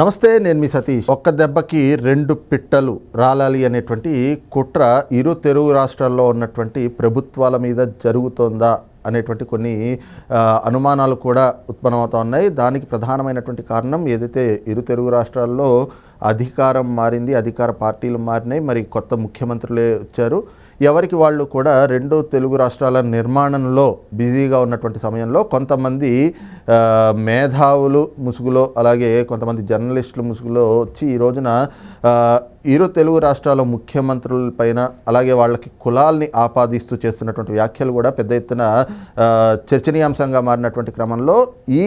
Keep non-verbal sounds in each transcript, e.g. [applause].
నమస్తే నేను మీ సతీష్. ఒక్క దెబ్బకి రెండు పిట్టలు రాలాలి అనేటువంటి కుట్ర ఇరు తెలుగు రాష్ట్రాల్లో ఉన్నటువంటి ప్రభుత్వాల మీద జరుగుతోందా అనేటువంటి కొన్ని అనుమానాలు కూడా ఉత్పన్నమవుతా ఉన్నాయి. దానికి ప్రధానమైనటువంటి కారణం ఏదైతే ఇరు తెలుగు రాష్ట్రాల్లో అధికారం మారింది అధికార పార్టీలు మారినాయి మరి కొత్త ముఖ్యమంత్రులే వచ్చారు. ఎవరికి వాళ్ళు కూడా రెండు తెలుగు రాష్ట్రాల నిర్మాణంలో బిజీగా ఉన్నటువంటి సమయంలో కొంతమంది మేధావులు ముసుగులో అలాగే కొంతమంది జర్నలిస్టులు ముసుగులో వచ్చి ఈ రోజున ఇరు తెలుగు రాష్ట్రాల ముఖ్యమంత్రుల పైన అలాగే వాళ్ళకి కులాల్ని ఆపాదిస్తూ చేస్తున్నటువంటి వ్యాఖ్యలు కూడా పెద్ద ఎత్తున చర్చనీయాంశంగా మారినటువంటి క్రమంలో ఈ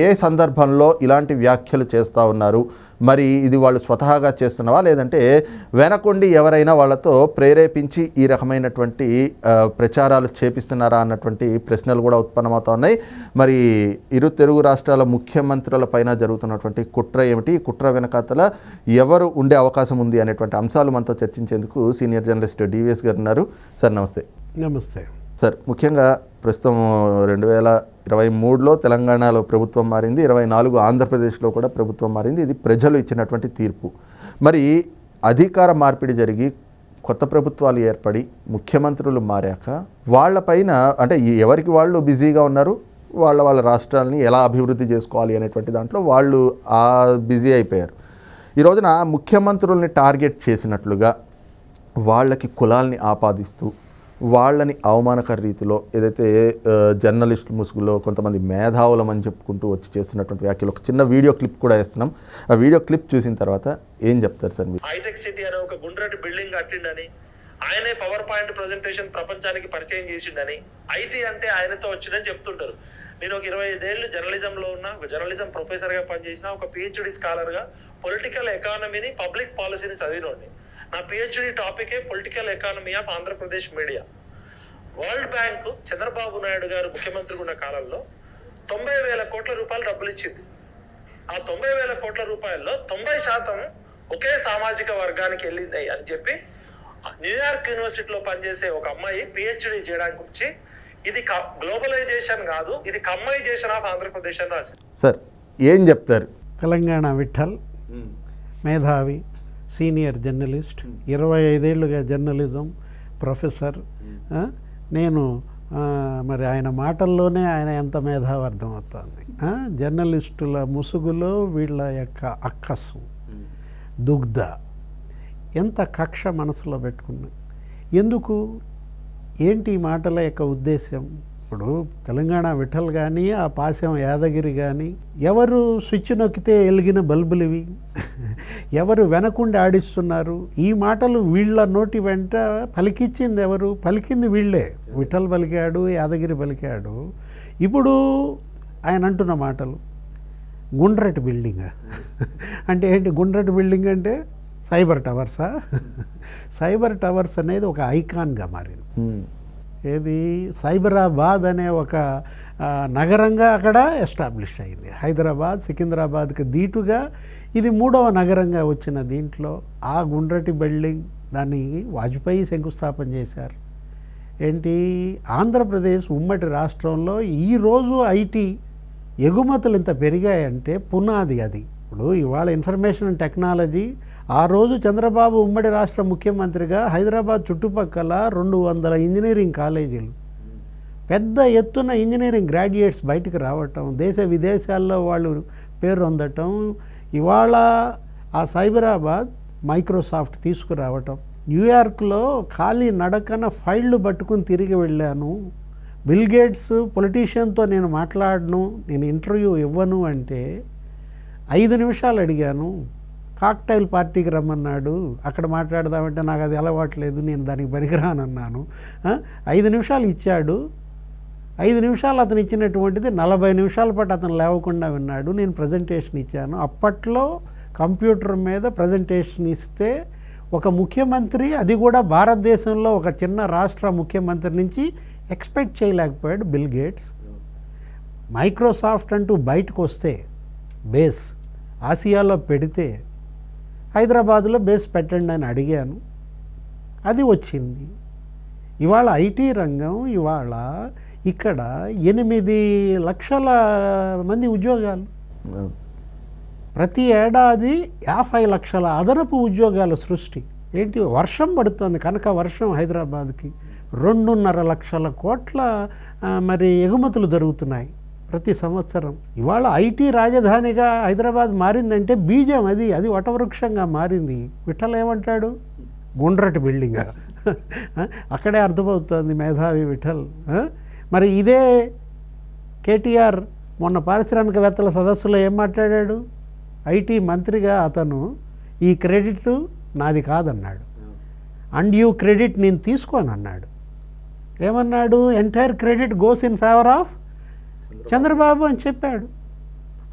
ఏ సందర్భంలో ఇలాంటి వ్యాఖ్యలు చేస్తూ ఉన్నారు? మరి ఇది వాళ్ళు స్వతహాగా చేస్తున్నవా? లేదంటే వెనకుండి ఎవరైనా వాళ్ళతో ప్రేరేపించి ఈ రకమైనటువంటి ఆ, ప్రచారాలు చేపిస్తున్నారా అన్నటువంటి ప్రశ్నలు కూడా ఉత్పన్నమవుతా ఉన్నాయి మరి ఇరు తెలుగు రాష్ట్రాల ముఖ్యమంత్రుల పైన జరుగుతున్నటువంటి కుట్ర ఏమిటి? ఈ కుట్ర వెనకాతల ఎవరు ఉండే అవకాశం ఉంది అనేటువంటి అంశాలు మనతో చర్చించేందుకు సీనియర్ జర్నలిస్ట్ డివిఎస్ గారు ఉన్నారు. సార్ నమస్తే. నమస్తే. సార్ ముఖ్యంగా ప్రస్తుతం రెండు వేల ఇరవై మూడులో తెలంగాణలో ప్రభుత్వం మారింది. ఇరవై నాలుగు ఆంధ్రప్రదేశ్లో కూడా ప్రభుత్వం మారింది. ఇది ప్రజలు ఇచ్చినటువంటి తీర్పు. మరి అధికార మార్పిడి జరిగి కొత్త ప్రభుత్వాలు ఏర్పడి ముఖ్యమంత్రులు మారాక వాళ్ళపైన అంటే ఎవరికి వాళ్ళు బిజీగా ఉన్నారు వాళ్ళ వాళ్ళ రాష్ట్రాలని ఎలా అభివృద్ధి చేసుకోవాలి అనేటువంటి దాంట్లో వాళ్ళు ఆ బిజీ అయిపోయారు. ఈ రోజున ముఖ్యమంత్రుల్ని టార్గెట్ చేసినట్లుగా వాళ్ళకి కులాల్ని ఆపాదిస్తూ వాళ్ళని అవమానకర రీతిలో ఏదైతే జర్నలిస్ట్ ముసుగులో కొంతమంది మేధావులమని చెప్పుకుంటూ వచ్చి చేస్తున్నటువంటి వ్యాఖ్యలు ఒక చిన్న వీడియో క్లిప్ కూడా వేస్తున్నాం. ఆ వీడియో క్లిప్ చూసిన తర్వాత ఏం చెప్తారు సార్ మీరు? హైటెక్ సిటీ అనే ఒక గుండ్రటి బిల్డింగ్ కట్టిండని ఆయనే పవర్ పాయింట్ ప్రజెంటేషన్ ప్రపంచానికి పరిచయం చేసిండని ఐటీ అంటే ఆయనతో వచ్చిందని చెప్తుంటారు. నేను ఒక ఇరవై ఐదేళ్ళు జర్నలిజం లో ఉన్న ఒక జర్నలిజం ప్రొఫెసర్గా పనిచేసిన ఒక పిహెచ్డి స్కాలర్గా పొలిటికల్ ఎకానమీని పబ్లిక్ పాలసీని చదివినోండి నా PhD టాపికే political economy of Andhra Pradesh media world bank Chandrababu Naidu garu ముఖ్యమంత్రిగా ఉన్న కాలంలో తొంభై వేల కోట్ల రూపాయలు డబ్బులు ఇచ్చింది. ఆ తొంభై వేల కోట్ల రూపాయల్లో తొంభై శాతం ఒకే సామాజిక వర్గానికి వెళ్ళింది అని చెప్పి న్యూయార్క్ యూనివర్సిటీలో పనిచేసే ఒక అమ్మాయి పిహెచ్డి చేయడానికి వచ్చి ఇది గ్లోబలైజేషన్ కాదు ఇది కమ్మైజేషన్ ఆఫ్ ఆంధ్రప్రదేశ్ అని రాసింది. సార్ ఏం చెప్తారు? తెలంగాణ విఠల్ మేధావి. సీనియర్ జర్నలిస్ట్ ఇరవై ఐదేళ్ళుగా జర్నలిజం ప్రొఫెసర్ ఆ, నేను మరి ఆయన మాటల్లోనే ఆయన ఎంత మేధావి అర్థమవుతుంది ఆ, జర్నలిస్టుల ముసుగులో వీళ్ళ యొక్క అక్కసు దుగ్ధ. ఎంత కక్ష మనసులో పెట్టుకున్నా. ఎందుకు? ఏంటి ఈ మాటల యొక్క ఉద్దేశం ఇప్పుడు తెలంగాణ విఠల్ కానీ ఆ పాశం యాదగిరి కానీ ఎవరు స్విచ్ నొక్కితే వెలిగిన బల్బులు ఇవి ఎవరు వెనకుండి ఆడిస్తున్నారు? ఈ మాటలు వీళ్ళ నోటి వెంట పలికిచ్చింది ఎవరు? పలికింది వీళ్ళే. విఠల్ పలికాడు యాదగిరి పలికాడు. ఇప్పుడు ఆయన అంటున్న మాటలు. గుండ్రటి బిల్డింగ్. అంటే ఏంటి గుండ్రటి బిల్డింగ్ అంటే? సైబర్ టవర్సా? సైబర్ టవర్స్ అనేది ఒక ఐకాన్గా మారింది. ఏది? సైబరాబాద్ అనే ఒక నగరంగా అక్కడ ఎస్టాబ్లిష్ అయింది. హైదరాబాద్ సికింద్రాబాద్కి దీటుగా ఇది మూడవ నగరంగా వచ్చిన దీంట్లో ఆ గుండ్రటి బిల్డింగ్ దాన్ని వాజ్పేయి శంకుస్థాపన చేశారు. ఏంటి? ఆంధ్రప్రదేశ్ ఉమ్మడి రాష్ట్రంలో ఈరోజు ఐటీ ఎగుమతులు ఇంత పెరిగాయంటే పునాది అది. ఇప్పుడు ఇవాళ ఇన్ఫర్మేషన్ టెక్నాలజీ ఆ రోజు చంద్రబాబు ఉమ్మడి రాష్ట్ర ముఖ్యమంత్రిగా హైదరాబాద్ చుట్టుపక్కల రెండు వందల ఇంజనీరింగ్ కాలేజీలు. పెద్ద ఎత్తున ఇంజనీరింగ్ గ్రాడ్యుయేట్స్ బయటకు రావటం దేశ విదేశాల్లో వాళ్ళు పేరు అందటం ఇవాళ ఆ సైబరాబాద్ మైక్రోసాఫ్ట్ తీసుకురావటం. న్యూయార్క్లో ఖాళీ నడకన ఫైళ్ళు పట్టుకుని తిరిగి వెళ్ళాను. బిల్ గేట్స్ పొలిటీషియన్తో నేను మాట్లాడను నేను ఇంటర్వ్యూ ఇవ్వను అంటే ఐదు నిమిషాలు అడిగాను. కాక్టైల్ పార్టీకి రమ్మన్నాడు. అక్కడ మాట్లాడదామంటే నాకు అది అలవాట్లేదు నేను దానికి పనికిరానన్నాను ఐదు నిమిషాలు ఇచ్చాడు. ఐదు నిమిషాలు అతను ఇచ్చినటువంటిది నలభై నిమిషాల పాటు అతను లేవకుండా విన్నాడు. నేను ప్రజెంటేషన్ ఇచ్చాను. అప్పట్లో కంప్యూటర్ మీద ప్రజెంటేషన్ ఇస్తే ఒక ముఖ్యమంత్రి అది కూడా భారతదేశంలో ఒక చిన్న రాష్ట్ర ముఖ్యమంత్రి నుంచి ఎక్స్పెక్ట్ చేయలేకపోయాడు బిల్ గేట్స్. మైక్రోసాఫ్ట్ అంటూ బయటకు వస్తే బేస్ ఆసియాలో పెడితే హైదరాబాదులో బేస్ పెట్టండి అని అడిగాను. అది వచ్చింది. ఇవాళ ఐటీ రంగం ఇవాళ ఇక్కడ ఎనిమిది లక్షల మంది ఉద్యోగాలు. ప్రతి ఏడాది యాభై లక్షల అదనపు ఉద్యోగాల సృష్టి. ఏంటి? వర్షం పడుతుంది కనుక వర్షం హైదరాబాద్కి. రెండున్నర లక్షల కోట్ల మరి ఎగుమతులు జరుగుతున్నాయి ప్రతి సంవత్సరం. ఇవాళ ఐటీ రాజధానిగా హైదరాబాద్ మారిందంటే బీజం అది అది వటవృక్షంగా మారింది. విఠల్ ఏమంటాడు? గుండ్రటి బిల్డింగ్. అక్కడే అర్థమవుతుంది మేధావి విఠల్? మరి ఇదే కేటీఆర్ మొన్న పారిశ్రామికవేత్తల సదస్సులో ఏం మాట్లాడాడు? ఐటీ మంత్రిగా అతను ఈ క్రెడిట్ నాది కాదన్నాడు. అండ్ యూ క్రెడిట్ నేను తీసుకోను అన్నాడు ఏమన్నాడు? Entire credit goes in favour of Chandrababu అని చెప్పాడు.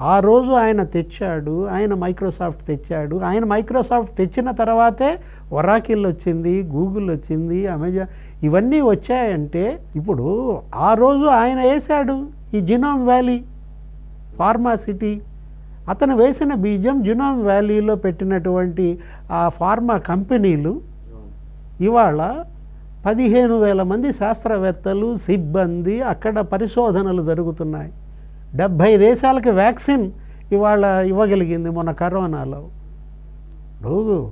ఆ రోజు ఆయన తెచ్చాడు ఆయన మైక్రోసాఫ్ట్ తెచ్చాడు. ఆయన మైక్రోసాఫ్ట్ తెచ్చిన తర్వాతే ఒరాకిల్ వచ్చింది గూగుల్ వచ్చింది అమెజాన్ ఇవన్నీ వచ్చాయంటే ఇప్పుడు ఆ రోజు ఆయన వేశాడు ఈ జినోమ్ వ్యాలీ ఫార్మా సిటీ. అతను వేసిన బీజం జినోమ్ వ్యాలీలో పెట్టినటువంటి ఆ ఫార్మా కంపెనీలు ఇవాళ పదిహేను వేల మంది శాస్త్రవేత్తలు సిబ్బంది అక్కడ పరిశోధనలు జరుగుతున్నాయి. డెబ్భై దేశాలకి వ్యాక్సిన్ ఇవాళ ఇవ్వగలిగింది మొన్న కరోనాలో. ఇప్పుడు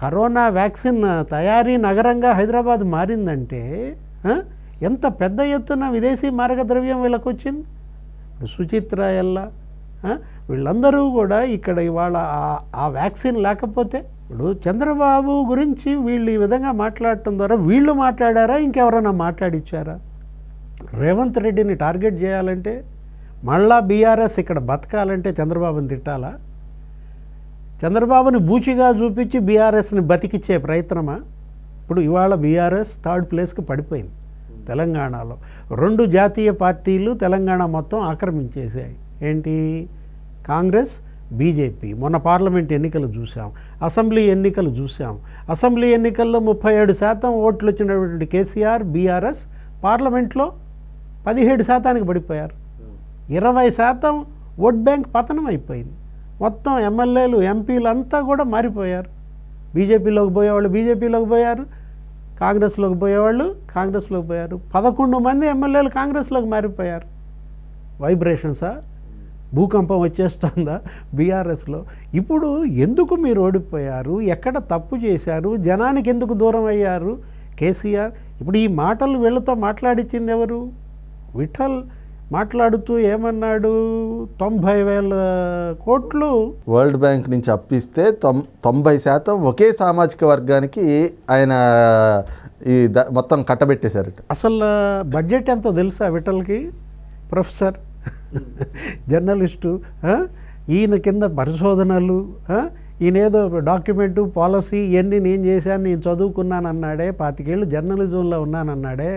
కరోనా వ్యాక్సిన్ తయారీ నగరంగా హైదరాబాద్ మారిందంటే ఎంత పెద్ద ఎత్తున విదేశీ మార్గద్రవ్యం వీళ్ళకి వచ్చింది సుచిత్ర ఎల్లా వీళ్ళందరూ కూడా ఇక్కడ ఇవాళ ఆ- ఆ వ్యాక్సిన్ లేకపోతే ఇప్పుడు చంద్రబాబు గురించి వీళ్ళు ఈ విధంగా మాట్లాడటం ద్వారా వీళ్ళు మాట్లాడారా? ఇంకెవరైనా మాట్లాడిచ్చారా? రేవంత్ రెడ్డిని టార్గెట్ చేయాలంటే మళ్ళా బీఆర్ఎస్ ఇక్కడ బతకాలంటే చంద్రబాబుని తిట్టాలా? చంద్రబాబుని బూచిగా చూపించి బీఆర్ఎస్ని బతికిచ్చే ప్రయత్నమా? ఇప్పుడు ఇవాళ బీఆర్ఎస్ థర్డ్ ప్లేస్కి పడిపోయింది తెలంగాణలో. రెండు జాతీయ పార్టీలు తెలంగాణ మొత్తం ఆక్రమించేసాయి ఏంటి? కాంగ్రెస్ బీజేపీ. మొన్న పార్లమెంట్ ఎన్నికలు చూసాం అసెంబ్లీ ఎన్నికలు చూసాం అసెంబ్లీ ఎన్నికల్లో ముప్పై ఏడు శాతం ఓట్లు వచ్చినటువంటి కేసీఆర్ బీఆర్ఎస్ పార్లమెంట్లో పదిహేడు శాతానికి పడిపోయారు. ఇరవై శాతం ఓట్ బ్యాంక్ పతనం అయిపోయింది. మొత్తం ఎమ్మెల్యేలు ఎంపీలు అంతా కూడా మారిపోయారు. బీజేపీలోకి పోయేవాళ్ళు బీజేపీలోకి పోయారు కాంగ్రెస్లోకి పోయేవాళ్ళు కాంగ్రెస్లోకి పోయారు. పదకొండు మంది ఎమ్మెల్యేలు కాంగ్రెస్లోకి మారిపోయారు. వైబ్రేషన్సా? భూకంపం వచ్చేస్తుందా బీఆర్ఎస్లో? ఇప్పుడు ఎందుకు మీరు ఓడిపోయారు? ఎక్కడ తప్పు చేశారు? జనానికి ఎందుకు దూరం అయ్యారు? కేసీఆర్ ఇప్పుడు ఈ మాటలు వీళ్ళతో మాట్లాడించింది ఎవరు? విఠల్ మాట్లాడుతూ ఏమన్నాడు? తొంభై వేల కోట్లు. వరల్డ్ బ్యాంక్ నుంచి అప్పిస్తే తొం తొంభై శాతం ఒకే సామాజిక వర్గానికి ఆయన ఈ మొత్తం కట్టబెట్టేశారట. అసలు బడ్జెట్ ఎంతో తెలుసా విఠల్కి? Professor journalist? ఈయన కింద పరిశోధనలు? ఈయన ఏదో డాక్యుమెంటు పాలసీ ఇవన్నీ నేను చేశాను నేను చదువుకున్నాను అన్నాడే పాతికేళ్ళు జర్నలిజంలో ఉన్నానన్నాడే.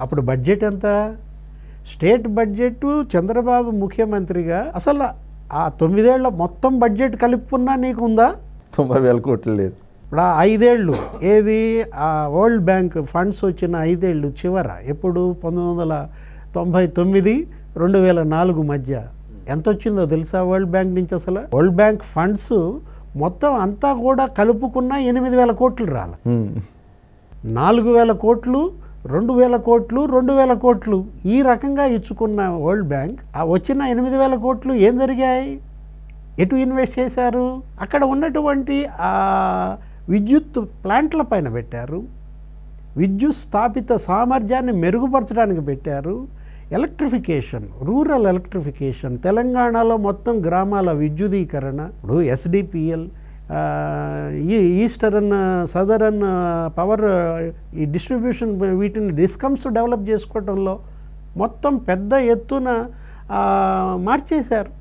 అప్పుడు బడ్జెట్ ఎంత? స్టేట్ బడ్జెట్ చంద్రబాబు ముఖ్యమంత్రిగా అసలు ఆ తొమ్మిదేళ్ళ మొత్తం బడ్జెట్ కలుపుకున్నా నీకు ఉందా తొంభై వేల కోట్లు లేదు. ఇప్పుడు ఆ ఐదేళ్ళు ఏది? ఆ వరల్డ్ బ్యాంక్ ఫండ్స్ వచ్చిన ఐదేళ్ళు చివర ఎప్పుడు? పంతొమ్మిది వందల తొంభై తొమ్మిది రెండు వేల నాలుగు మధ్య. ఎంత వచ్చిందో తెలుసా వరల్డ్ బ్యాంక్ నుంచి అసలు? వరల్డ్ బ్యాంక్ ఫండ్స్ మొత్తం అంతా కూడా కలుపుకున్న ఎనిమిది వేల కోట్లు రాల. నాలుగు వేల కోట్లు రెండు వేల కోట్లు రెండు వేల కోట్లు. ఈ రకంగా ఇచ్చుకున్న వరల్డ్ బ్యాంక్ ఆ వచ్చిన ఎనిమిది వేల కోట్లు ఏం జరిగాయి? ఎటు ఇన్వెస్ట్ చేశారు? అక్కడ ఉన్నటువంటి ఆ విద్యుత్ ప్లాంట్ల పైన పెట్టారు. విద్యుత్ స్థాపిత సామర్థ్యాన్ని మెరుగుపరచడానికి పెట్టారు. ఎలక్ట్రిఫికేషన్ రూరల్ ఎలక్ట్రిఫికేషన్ తెలంగాణలో మొత్తం గ్రామాల విద్యుదీకరణ ఇప్పుడు ఎస్డిపిఎల్ ఈ ఈస్టర్న్ సదరన్ పవర్ ఈ డిస్ట్రిబ్యూషన్ వీటిని డిస్కమ్స్ డెవలప్ చేసుకోవడంలో మొత్తం పెద్ద ఎత్తున మార్చేశారు.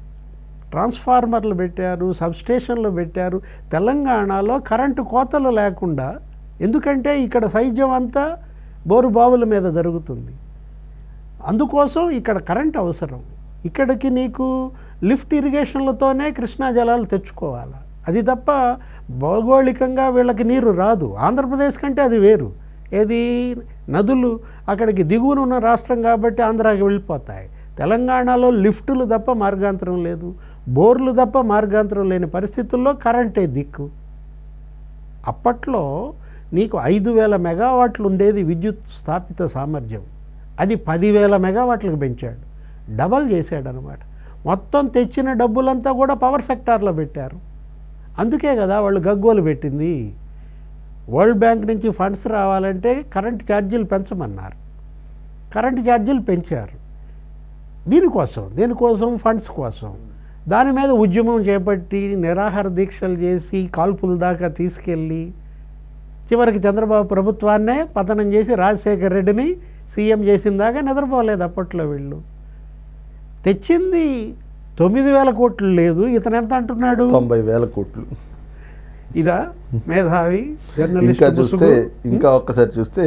ట్రాన్స్ఫార్మర్లు పెట్టారు సబ్స్టేషన్లు పెట్టారు. తెలంగాణలో కరెంటు కోతలు లేకుండా ఎందుకంటే ఇక్కడ సైజ్యం అంతా బోరు బావుల మీద జరుగుతుంది. అందుకోసం ఇక్కడ కరెంట్ అవసరం. ఇక్కడికి నీకు లిఫ్ట్ ఇరిగేషన్లతోనే కృష్ణా జలాలు తెచ్చుకోవాలి? అది తప్ప భౌగోళికంగా వీళ్ళకి నీరు రాదు. ఆంధ్రప్రదేశ్ కంటే అది వేరు. ఏది? నదులు. అక్కడికి దిగువన ఉన్న రాష్ట్రం కాబట్టి ఆంధ్రాకి వెళ్ళిపోతాయి. తెలంగాణలో లిఫ్టులు తప్ప మార్గాంతరం లేదు. బోర్లు తప్ప మార్గాంతరం లేని పరిస్థితుల్లో కరెంటే దిక్కు. అప్పట్లో నీకు ఐదు వేల మెగావాట్లు ఉండేది విద్యుత్ స్థాపిత సామర్థ్యం. అది పదివేల మెగావాట్లకు పెంచాడు. డబల్ చేశాడు అనమాట మొత్తం తెచ్చిన డబ్బులంతా కూడా పవర్ సెక్టార్లో పెట్టారు. అందుకే కదా వాళ్ళు గగ్గోలు పెట్టింది. వరల్డ్ బ్యాంక్ నుంచి ఫండ్స్ రావాలంటే కరెంట్ ఛార్జీలు పెంచమన్నారు. కరెంట్ ఛార్జీలు పెంచారు. దీనికోసం దీనికోసం ఫండ్స్ కోసం. దాని మీద ఉద్యమం చేపట్టి నిరాహార దీక్షలు చేసి కాల్పుల దాకా తీసుకెళ్ళి చివరికి చంద్రబాబు ప్రభుత్వాన్నే పతనం చేసి రాజశేఖర్ రెడ్డిని సీఎం చేసిన దాకా నిద్రపోలేదు అప్పట్లో వీళ్ళు. తెచ్చింది తొమ్మిది వేల కోట్లు లేదు ఇతను ఎంత అంటున్నాడు? తొంభై వేల కోట్లు. ఇదా మేధావి ఇంకా చూస్తే. ఇంకా ఒక్కసారి చూస్తే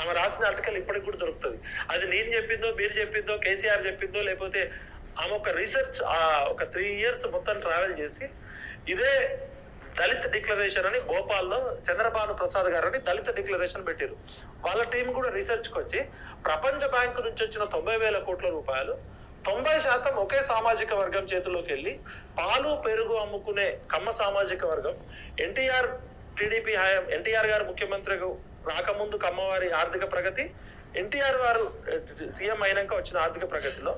ఆమె రాసిన ఆర్టికల్ ఇప్పటికి కూడా దొరుకుతుంది. అది నేను చెప్పిందో మీరు చెప్పిందో కేసీఆర్ చెప్పిందో లేకపోతే ఆమె ఒక రీసెర్చ్ ఒక త్రీ ఇయర్స్ మొత్తం ట్రావెల్ చేసి ఇదే దళిత డిక్లరేషన్ అని భోపాల్లో చంద్రబాబు ప్రసాద్ గారు అని దళిత డిక్లరేషన్ పెట్టారు వాళ్ళ టీం కూడా రీసెర్చ్కి వచ్చి ప్రపంచ బ్యాంకు నుంచి వచ్చిన తొంభై వేల కోట్ల రూపాయలు తొంభై శాతం ఒకే సామాజిక వర్గం చేతిలోకి వెళ్ళి పాలు పెరుగు అమ్ముకునే కమ్మ సామాజిక వర్గం. ఎన్టీఆర్ టీడీపీ హయాం. ఎన్టీఆర్ గారు ముఖ్యమంత్రిగా రాకముందు కమ్మవారి ఆర్థిక ప్రగతి ఎన్టీఆర్ వారు సీఎం అయినాక వచ్చిన ఆర్థిక ప్రగతిలో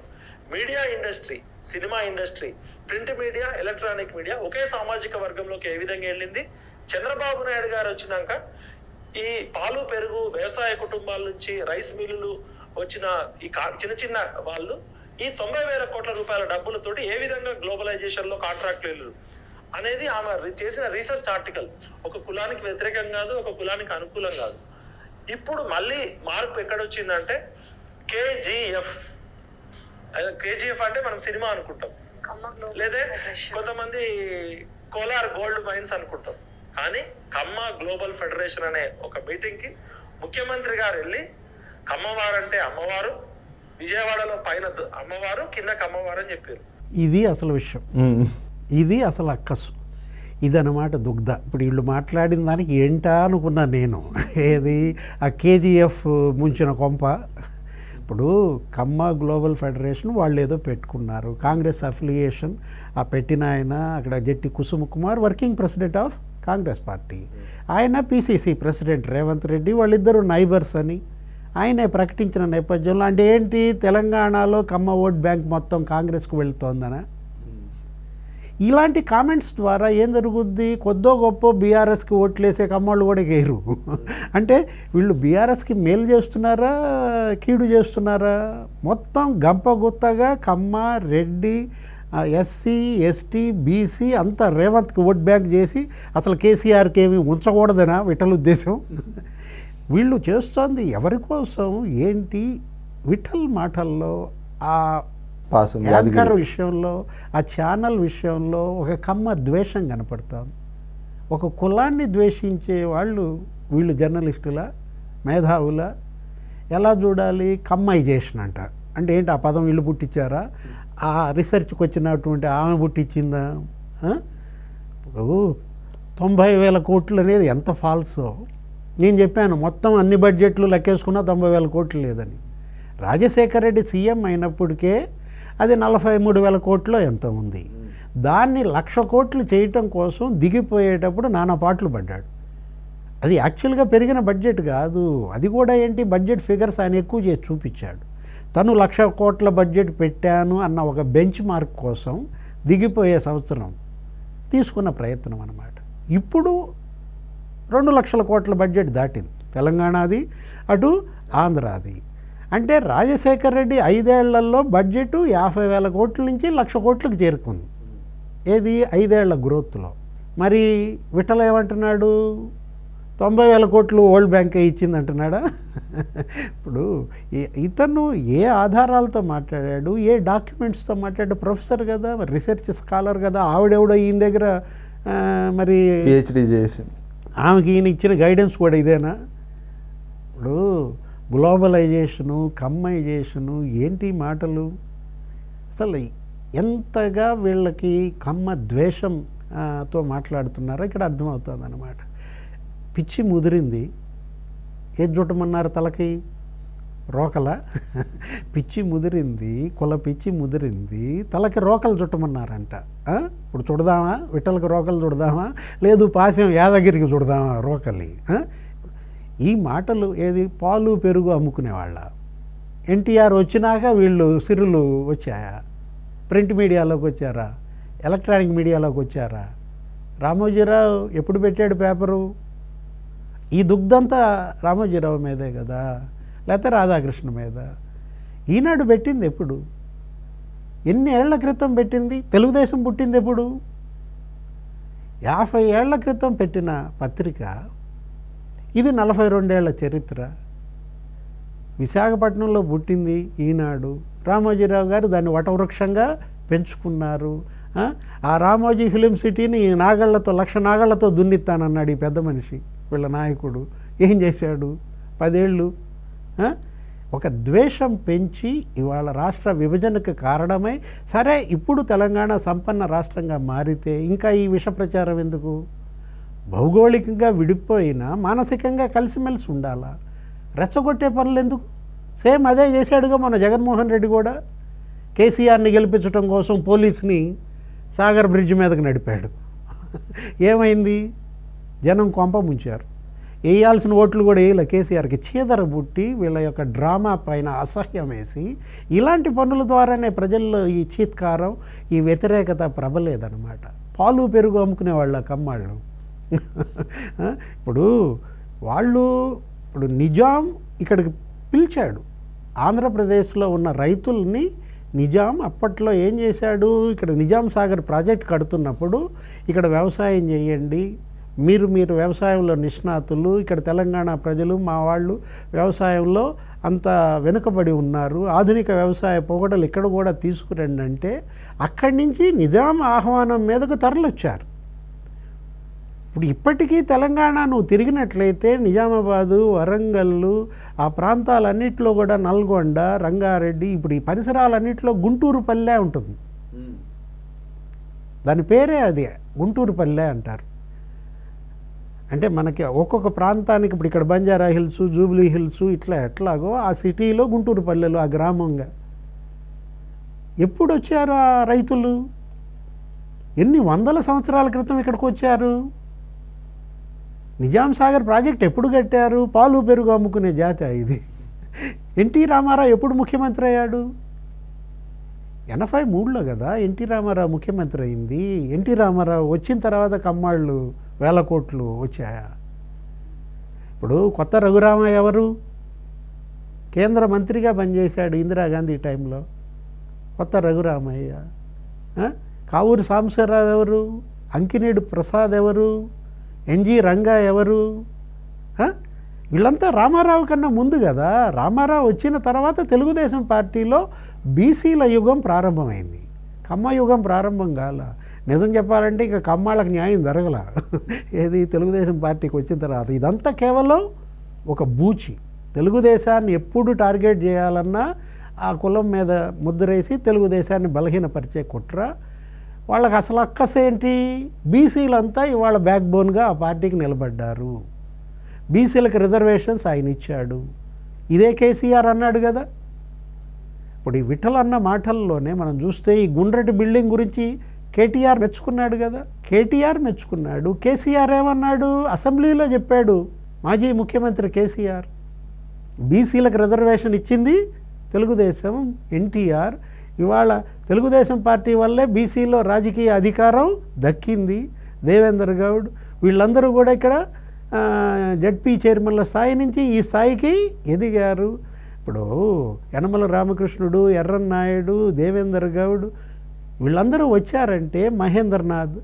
media industry cinema industry print media electronic media ఒకే సామాజిక వర్గంలోకి ఏ విధంగా వెళ్ళింది? చంద్రబాబు నాయుడు గారు వచ్చినాక ఈ పాలు పెరుగు వ్యవసాయ కుటుంబాల నుంచి రైస్ మిల్లులు వచ్చిన ఈ చిన్న చిన్న వాళ్ళు ఈ తొంభై వేల కోట్ల రూపాయల డబ్బులతోటి ఏ విధంగా గ్లోబలైజేషన్లో కాంట్రాక్ట్ వెళ్ళరు అనేది ఆమె చేసిన రీసెర్చ్ ఆర్టికల్ ఒక కులానికి వ్యతిరేకం కాదు ఒక కులానికి అనుకూలం కాదు. ఇప్పుడు మళ్ళీ మార్పు ఎక్కడొచ్చిందంటే కేజీఎఫ్. కేజీఎఫ్ అంటే మనం సినిమా అనుకుంటాం. లేదా కొంతమంది కోలార్ గోల్డ్ మైన్స్ అనుకుంటాం. కానీ కమ్మ గ్లోబల్ ఫెడరేషన్ అనే ఒక మీటింగ్కి ముఖ్యమంత్రి గారు వెళ్ళి కమ్మవారు అంటే అమ్మవారు విజయవాడలో పైన అమ్మవారు కింద కమ్మవారు అని చెప్పారు. ఇది అసలు విషయం. ఇది అసలు అక్కసు. ఇదన్నమాట దుగ్ధ. ఇప్పుడు వీళ్ళు మాట్లాడిన దానికి ఏంటా అనుకున్నా నేను. [laughs] ఏది? ఆ కేజీఎఫ్ ముంచిన కొంప. ఇప్పుడు కమ్మ గ్లోబల్ ఫెడరేషన్ వాళ్ళు ఏదో పెట్టుకున్నారు. కాంగ్రెస్ అఫిలియేషన్ ఆ పెట్టిన ఆయన అక్కడ Jatti Kusuma Kumar working president of Congress party. ఆయన పిసిసి ప్రెసిడెంట్ రేవంత్ రెడ్డి వాళ్ళిద్దరూ నైబర్స్ అని. ఆయనే ప్రకటించిన నేపథ్యంలో అంటే ఏంటి? తెలంగాణలో కమ్మ ఓట్ బ్యాంక్ మొత్తం కాంగ్రెస్కు వెళుతోందనా? ఇలాంటి కామెంట్స్ ద్వారా ఏం జరుగుద్ది? కొద్దో గొప్ప బీఆర్ఎస్కి ఓట్లేసే కమ్మళ్ళు కూడా వేయరు అంటే వీళ్ళు బీఆర్ఎస్కి మేలు చేస్తున్నారా? కీడు చేస్తున్నారా? మొత్తం గంపగుత్తగా Kamma Reddy SC ST BC అంతా రేవంత్కి ఓట్ బ్యాంక్ చేసి అసలు కేసీఆర్కి ఏమి ఉంచకూడదనా? విఠల్ ఉద్దేశం వీళ్ళు చేస్తోంది ఎవరి కోసం ఏంటి? విఠల్ మాటల్లో ఆ యాంకర్ విషయంలో ఆ ఛానల్ విషయంలో ఒక కమ్మ ద్వేషం కనపడుతుంది. ఒక కులాన్ని ద్వేషించే వాళ్ళు వీళ్ళు జర్నలిస్టుల మేధావుల ఎలా చూడాలి? కమ్మైజేషన్ అంట. అంటే ఏంటి? ఆ పదం వీళ్ళు పుట్టించారా? ఆ రీసెర్చ్కి వచ్చినటువంటి ఆమె పుట్టించిందా? ఇప్పుడు తొంభై వేల కోట్లు అనేది ఎంత ఫాల్సో. నేను చెప్పాను మొత్తం అన్ని బడ్జెట్లు లెక్కేసుకున్నా తొంభై వేల కోట్లు లేదని. రాజశేఖర రెడ్డి సీఎం అయినప్పటికే అది నలభై మూడు వేల కోట్లు ఎంత ఉంది? దాన్ని లక్ష కోట్లు చేయటం కోసం దిగిపోయేటప్పుడు నానా పాటలు పడ్డాడు. అది యాక్చువల్గా పెరిగిన బడ్జెట్ కాదు. అది కూడా ఏంటి? బడ్జెట్ ఫిగర్స్ ఆయన ఎక్కువ చేసి చూపించాడు. తను లక్ష కోట్ల బడ్జెట్ పెట్టాను అన్న ఒక బెంచ్ మార్క్ కోసం దిగిపోయే సంవత్సరం తీసుకున్న ప్రయత్నం అన్నమాట. ఇప్పుడు రెండు లక్షల కోట్ల బడ్జెట్ దాటింది. తెలంగాణది అటు ఆంధ్రాది. అంటే రాజశేఖర్ రెడ్డి ఐదేళ్ళలో బడ్జెట్ యాభై వేల కోట్ల నుంచి లక్ష కోట్లకు చేరుకుంది. ఏది? ఐదేళ్ళ గ్రోత్లో. మరి విఠల ఏమంటున్నాడు? తొంభై వేల కోట్లు వరల్డ్ బ్యాంకే ఇచ్చింది అంటున్నాడా ఇప్పుడు ఇతను ఏ ఆధారాలతో మాట్లాడాడు? ఏ డాక్యుమెంట్స్తో మాట్లాడాడు? ప్రొఫెసర్ కదా మరి రీసెర్చ్ స్కాలర్ కదా ఆవిడెవడో ఈయన దగ్గర మరి పిహెచ్డి చేసింది. ఆమెకి ఈయన ఇచ్చిన గైడెన్స్ కూడా ఇదేనా? ఇప్పుడు గ్లోబలైజేషను కమ్మైజేషను ఏంటి మాటలు? అసలు ఎంతగా వీళ్ళకి కమ్మ ద్వేషం తో మాట్లాడుతున్నారో ఇక్కడ అర్థమవుతుంది అన్నమాట పిచ్చి ముదిరింది. ఏ చుట్టమన్నారు తలకి? రోకల. పిచ్చి ముదిరింది కుల పిచ్చి ముదిరింది తలకి రోకలు చుట్టమన్నారంట. ఇప్పుడు చుడదామా? విట్టలకు రోకలు చుడదామా? లేదు పాశం యాదగిరికి చుడదామా రోకలి ఈ మాటలు ఏది? పాలు పెరుగు అమ్ముకునేవాళ్ళ. ఎన్టీఆర్ వచ్చినాక వీళ్ళు సిరులు వచ్చాయా? ప్రింట్ మీడియాలోకి వచ్చారా? ఎలక్ట్రానిక్ మీడియాలోకి వచ్చారా? రామోజీరావు ఎప్పుడు పెట్టాడు పేపరు? ఈ దుగ్ధంతా రామోజీరావు మీదే కదా. లేకపోతే రాధాకృష్ణ మీద. ఈనాడు పెట్టింది ఎప్పుడు? ఎన్ని ఏళ్ళ క్రితం పెట్టింది? తెలుగుదేశం పుట్టింది ఎప్పుడు? యాభై ఏళ్ళ క్రితం పెట్టిన పత్రిక ఇది నలభై రెండేళ్ళ చరిత్ర. విశాఖపట్నంలో పుట్టింది ఈనాడు. రామోజీరావు గారు దాన్ని వటవృక్షంగా పెంచుకున్నారు. ఆ? రామోజీ ఫిలిం సిటీని ఈ నాగళ్ళతో లక్ష నాగళ్ళతో దున్నిత్తానన్నాడు ఈ పెద్ద మనిషి వీళ్ళ నాయకుడు. ఏం చేశాడు? పదేళ్ళు ఒక ద్వేషం పెంచి ఇవాళ రాష్ట్ర విభజనకు కారణమై సరే ఇప్పుడు తెలంగాణ సంపన్న రాష్ట్రంగా మారితే ఇంకా ఈ విష ప్రచారం ఎందుకు? భౌగోళికంగా విడిపోయినా మానసికంగా కలిసిమెలిసి ఉండాలా? రెచ్చగొట్టే పనులు ఎందుకు? సేమ్ అదే చేశాడుగా మన జగన్మోహన్ రెడ్డి కూడా. కేసీఆర్ని గెలిపించడం కోసం పోలీస్ని సాగర్ బ్రిడ్జ్ మీదకి నడిపాడు. ఏమైంది? జనం కొంప ముంచారు. వేయాల్సిన ఓట్లు కూడా వేయలే కేసీఆర్కి. చీదర బుట్టి వీళ్ళ యొక్క డ్రామా పైన అసహ్యం వేసి ఇలాంటి పనుల ద్వారానే ప్రజల్లో ఈ చీత్కారం ఈ వ్యతిరేకత ప్రబలేదన్నమాట. పాలు పెరుగు అమ్ముకునే వాళ్ళ కమ్మాళ్ళు. ఇప్పుడు వాళ్ళు ఇప్పుడు నిజాం ఇక్కడికి పిలిచాడు. ఆంధ్రప్రదేశ్లో ఉన్న రైతుల్ని నిజాం అప్పట్లో ఏం చేశాడు? ఇక్కడ నిజాం సాగర్ ప్రాజెక్ట్ కడుతున్నప్పుడు ఇక్కడ వ్యవసాయం చేయండి మీరు మీరు వ్యవసాయంలో నిష్ణాతులు ఇక్కడ తెలంగాణ ప్రజలు మా వాళ్ళు వ్యవసాయంలో అంత వెనుకబడి ఉన్నారు. ఆధునిక వ్యవసాయ పొగడలు ఇక్కడ కూడా తీసుకురండి అంటే అక్కడి నుంచి నిజాం ఆహ్వానం మీదకు తరలొచ్చారు. ఇప్పుడు ఇప్పటికీ తెలంగాణ నువ్వు తిరిగినట్లయితే నిజామాబాదు వరంగల్లు ఆ ప్రాంతాలన్నింటిలో కూడా నల్గొండ రంగారెడ్డి ఇప్పుడు ఈ పరిసరాలన్నింటిలో గుంటూరు పల్లె ఉంటుంది. దాని పేరే అది గుంటూరు పల్లె అంటారు. అంటే మనకి ఒక్కొక్క ప్రాంతానికి ఇప్పుడు ఇక్కడ బంజారా హిల్స్ జూబ్లీ హిల్స్ ఇట్లా ఎట్లాగో ఆ సిటీలో గుంటూరు పల్లెలు ఆ గ్రామంగా. ఎప్పుడు వచ్చారు ఆ రైతులు? ఎన్ని వందల సంవత్సరాల క్రితం ఇక్కడికి వచ్చారు? నిజాం సాగర్ ప్రాజెక్ట్ ఎప్పుడు కట్టారు? పాలు పెరుగు అమ్ముకునే జాతి ఇది. ఎన్టీ రామారావు ఎప్పుడు ముఖ్యమంత్రి అయ్యాడు? ఎనభై మూడులో కదా ఎన్టీ రామారావు ముఖ్యమంత్రి అయింది. ఎన్టీ రామారావు వచ్చిన తర్వాత కమ్మాళ్ళు వేల కోట్లు వచ్చాయా? ఇప్పుడు కొత్త రఘురామయ్య ఎవరు? కేంద్ర మంత్రిగా పనిచేశాడు ఇందిరాగాంధీ టైంలో. కొత్త రఘురామయ్య. కావూరి సాంబశివరావు ఎవరు? అంకినేడు ప్రసాద్ ఎవరు? ఎన్జి రంగా ఎవరు? వీళ్ళంతా రామారావు కన్నా ముందు కదా. రామారావు వచ్చిన తర్వాత తెలుగుదేశం పార్టీలో బీసీల యుగం ప్రారంభమైంది. కమ్మ యుగం ప్రారంభం కాల. నిజం చెప్పాలంటే ఇక కమ్మాళ్ళకి న్యాయం జరగల. ఏది తెలుగుదేశం పార్టీకి వచ్చిన తర్వాత. ఇదంతా కేవలం ఒక బూచి. తెలుగుదేశాన్ని ఎప్పుడు టార్గెట్ చేయాలన్నా ఆ కులం మీద ముద్రేసి తెలుగుదేశాన్ని బలహీనపరిచే కుట్ర. వాళ్ళకి అసలు అక్కసేంటి బీసీలంతా ఇవాళ బ్యాక్ బోన్గా ఆ పార్టీకి నిలబడ్డారు. బీసీలకు రిజర్వేషన్స్ ఆయన ఇచ్చాడు. ఇదే కేసీఆర్ అన్నాడు కదా. ఇప్పుడు ఈ విఠల్ అన్న మాటల్లోనే మనం చూస్తే ఈ గుండ్రటి బిల్డింగ్ గురించి కేటీఆర్ మెచ్చుకున్నాడు కదా. కేటీఆర్ మెచ్చుకున్నాడు. కేసీఆర్ ఏమన్నాడు? అసెంబ్లీలో చెప్పాడు మాజీ ముఖ్యమంత్రి కేసీఆర్. బీసీలకు రిజర్వేషన్ ఇచ్చింది తెలుగుదేశం ఎన్టీఆర్. ఇవాళ తెలుగుదేశం పార్టీ వల్లే బీసీలో రాజకీయ అధికారం దక్కింది. దేవేందర్ గౌడ్ వీళ్ళందరూ కూడా ఇక్కడ జడ్పీ చైర్మన్ల స్థాయి నుంచి ఈ స్థాయికి ఎదిగారు. ఇప్పుడు యనమల రామకృష్ణుడు ఎర్రన్నాయుడు దేవేందర్ గౌడ్ వీళ్ళందరూ వచ్చారంటే మహేంద్రనాథ్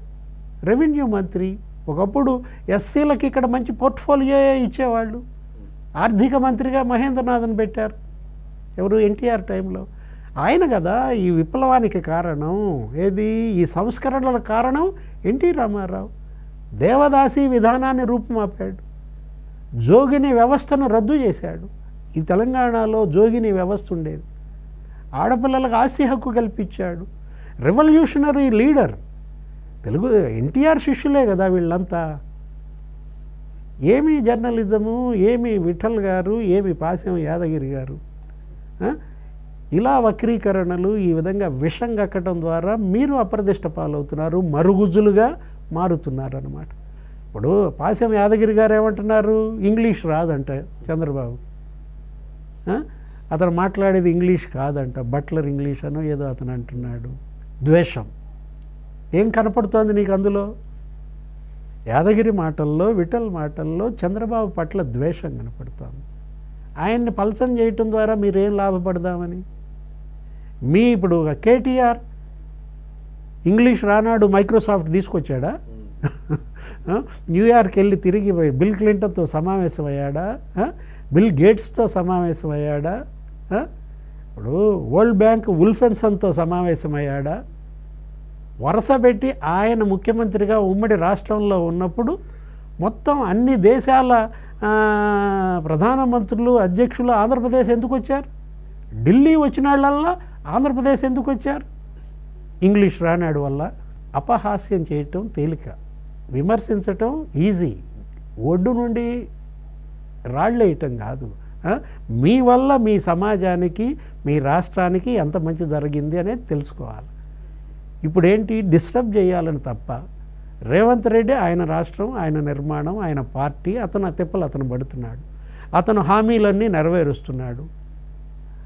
రెవెన్యూ మంత్రి ఒకప్పుడు ఎస్సీలకి ఇక్కడ మంచి పోర్ట్ఫోలియో ఇచ్చేవాళ్ళు. ఆర్థిక మంత్రిగా మహేంద్రనాథ్ని పెట్టారు. ఎవరు? ఎన్టీఆర్ టైంలో. ఆయన కదా ఈ విప్లవానికి కారణం. ఏది? ఈ సంస్కరణల కారణం ఎన్టీ రామారావు. దేవదాసి విధానాన్ని రూపుమాపాడు. జోగిని వ్యవస్థను రద్దు చేశాడు. ఈ తెలంగాణలో జోగిని వ్యవస్థ ఉండేది. ఆడపిల్లలకు ఆస్తి హక్కు కల్పించాడు. Revolutionary leader. తెలుగు ఎన్టీఆర్ శిష్యులే కదా వీళ్ళంతా. ఏమి జర్నలిజము ఏమి విఠల్ గారు ఏమి పాశం యాదగిరి గారు ఇలా వక్రీకరణలు ఈ విధంగా విషం కక్కడం ద్వారా మీరు అప్రదిష్ట పాలవుతున్నారు మరుగుజులుగా మారుతున్నారు అన్నమాట ఇప్పుడు పాశం యాదగిరి గారు ఏమంటున్నారు? ఇంగ్లీష్ రాదంట చంద్రబాబు. అతను మాట్లాడేది ఇంగ్లీష్ కాదంట బట్లర్ ఇంగ్లీష్ అనో ఏదో అతను అంటున్నాడు. ద్వేషం. ఏం కనపడుతోంది నీకు అందులో? యాదగిరి మాటల్లో విఠల్ మాటల్లో చంద్రబాబు పట్ల ద్వేషం కనపడుతోంది. ఆయన్ని పలచం చేయటం ద్వారా మీరేం లాభపడదామని? మీ ఇప్పుడు కేటీఆర్ ఇంగ్లీష్ రానాడు మైక్రోసాఫ్ట్ తీసుకొచ్చాడా? [laughs] ఆ? న్యూయార్క్ వెళ్ళి తిరిగి బిల్ క్లింటన్తో సమావేశమయ్యాడా? బిల్ గేట్స్తో సమావేశమయ్యాడా? ఇప్పుడు వరల్డ్ బ్యాంక్ ఉల్ఫెన్సన్తో సమావేశమయ్యాడా? వరుస పెట్టి ఆయన ముఖ్యమంత్రిగా ఉమ్మడి రాష్ట్రంలో ఉన్నప్పుడు మొత్తం అన్ని దేశాల ప్రధానమంత్రులు అధ్యక్షులు ఆంధ్రప్రదేశ్ ఎందుకు వచ్చారు ఢిల్లీ వచ్చిన వాళ్ళల్లా ఆంధ్రప్రదేశ్ ఎందుకు వచ్చారు ఇంగ్లీష్ రానాడు వల్ల అపహాస్యం చేయటం తేలిక. విమర్శించటం ఈజీ. ఒడ్డు నుండి రాళ్ళేయటం కాదు. మీ వల్ల మీ సమాజానికి మీ రాష్ట్రానికి ఎంత మంచి జరిగింది అనేది తెలుసుకోవాలి. ఇప్పుడు ఏంటి డిస్టర్బ్ చేయాలని తప్ప రేవంత్ రెడ్డి ఆయన రాష్ట్రం ఆయన నిర్మాణం ఆయన పార్టీ అతను తిప్పలు అతను పడుతున్నాడు. అతను హామీలన్నీ నెరవేరుస్తున్నాడు.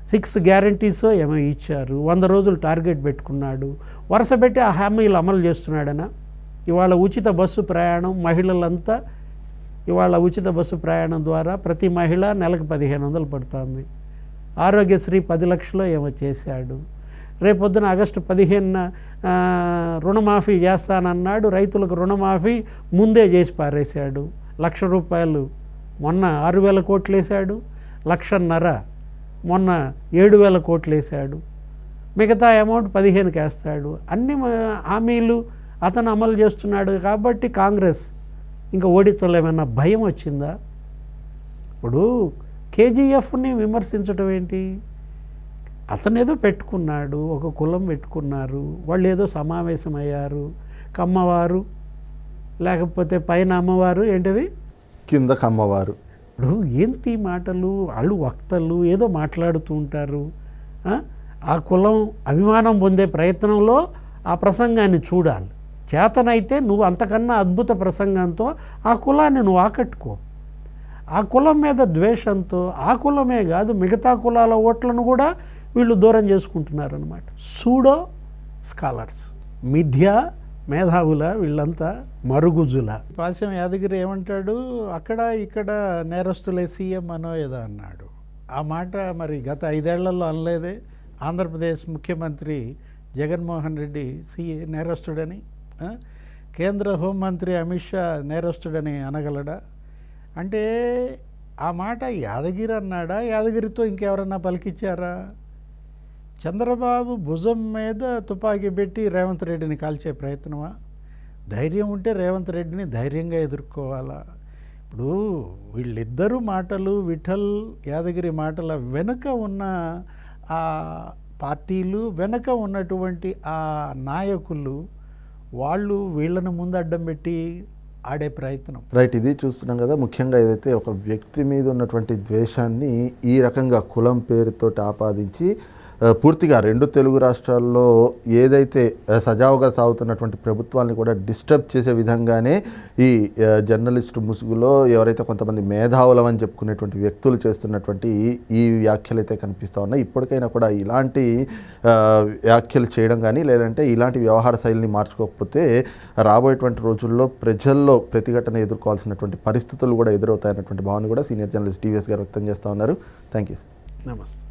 సిక్స్ గ్యారంటీస్ ఏమో ఇచ్చారు. వంద రోజులు టార్గెట్ పెట్టుకున్నాడు. వరుస పెట్టి ఆ హామీలు అమలు చేస్తున్నాడనా? ఇవాళ ఉచిత బస్సు ప్రయాణం మహిళలంతా ఇవాళ ఉచిత బస్సు ప్రయాణం ద్వారా ప్రతి మహిళ నెలకు పదిహేను వందలు పడుతుంది. ఆరోగ్యశ్రీ పది లక్షలు ఏమో చేశాడు. రేపొద్దున ఆగస్టు పదిహేనున రుణమాఫీ చేస్తానన్నాడు. రైతులకు రుణమాఫీ ముందే చేసి పారేశాడు. లక్ష రూపాయలు మొన్న ఆరు వేల కోట్లు వేశాడు లక్షన్నర మొన్న ఏడు వేల కోట్లు వేశాడు మిగతా అమౌంట్ పదిహేనుకి వేస్తాడు అన్ని హామీలు అతను అమలు చేస్తున్నాడు కాబట్టి కాంగ్రెస్ ఇంకా ఓడించలేమన్న భయం వచ్చిందా? ఇప్పుడు కేజీఎఫ్ని విమర్శించడం ఏంటి? అతను ఏదో పెట్టుకున్నాడు ఒక కులం పెట్టుకున్నారు వాళ్ళు ఏదో సమావేశమయ్యారు కమ్మవారు లేకపోతే పైన అమ్మవారు ఏంటిది? కింద కమ్మవారు. ఇప్పుడు ఏంటి మాటలు? వాళ్ళు వక్తలు ఏదో మాట్లాడుతూ ఉంటారు. ఆ? ఆ కులం అభిమానం పొందే ప్రయత్నంలో ఆ ప్రసంగాన్ని చూడాలి. చేతనైతే నువ్వు అంతకన్నా అద్భుత ప్రసంగంతో ఆ కులాన్ని నువ్వు ఆకట్టుకో. ఆ కులం మీద ద్వేషంతో ఆ కులమే కాదు మిగతా కులాల ఓట్లను కూడా వీళ్ళు దూరం చేసుకుంటున్నారనమాట సూడో స్కాలర్స్ మిథ్య మేధావుల వీళ్ళంతా మరుగుజుల. పాశ్యం యాదగిరి ఏమంటాడు? అక్కడ ఇక్కడ నేరస్తులే సీఎం అనో ఏదో అన్నాడు. ఆ మాట మరి గత ఐదేళ్ళలో అనలేదే. ఆంధ్రప్రదేశ్ ముఖ్యమంత్రి జగన్మోహన్ రెడ్డి సీఏ నేరస్తుడని కేంద్ర హోంమంత్రి అమిత్ షా నేరస్తుడని అనగలడా? అంటే ఆ మాట యాదగిరి అన్నాడా? యాదగిరితో ఇంకెవరన్నా పలికిచ్చారా? చంద్రబాబు భుజం మీద తుపాకీ పెట్టి రేవంత్ రెడ్డిని కాల్చే ప్రయత్నమా? ధైర్యం ఉంటే రేవంత్ రెడ్డిని ధైర్యంగా ఎదుర్కోవాలా? ఇప్పుడు వీళ్ళిద్దరూ మాటలు విఠల్ యాదగిరి మాటల వెనుక ఉన్న ఆ పార్టీలు వెనుక ఉన్నటువంటి ఆ నాయకులు వాళ్ళు వీళ్ళను ముందు అడ్డం పెట్టి ఆడే ప్రయత్నం. రైట్ ఇది చూస్తున్నాం కదా ముఖ్యంగా ఏదైతే ఒక వ్యక్తి మీద ఉన్నటువంటి ద్వేషాన్ని ఈ రకంగా కులం పేరుతోటి ఆపాదించి పూర్తిగా రెండు తెలుగు రాష్ట్రాల్లో ఏదైతే సజావుగా సాగుతున్నటువంటి ప్రభుత్వాన్ని కూడా డిస్టర్బ్ చేసే విధంగానే ఈ జర్నలిస్ట్ ముసుగులో ఎవరైతే కొంతమంది మేధావులం అని చెప్పుకునేటువంటి వ్యక్తులు చేస్తున్నటువంటి ఈ- వ్యాఖ్యలు అయితే కనిపిస్తూ ఉన్నాయి. ఇప్పటికైనా కూడా ఇలాంటి వ్యాఖ్యలు చేయడం కానీ లేదంటే ఇలాంటి వ్యవహార శైలిని మార్చుకోకపోతే రాబోయేటువంటి రోజుల్లో ప్రజల్లో ప్రతిఘటన ఎదుర్కోవాల్సినటువంటి పరిస్థితులు కూడా ఎదురవుతాయన్నటువంటి భావన కూడా సీనియర్ జర్నలిస్ట్ టీవీఎస్ గారు వ్యక్తం చేస్తూ ఉన్నారు. థ్యాంక్ యూ నమస్తే.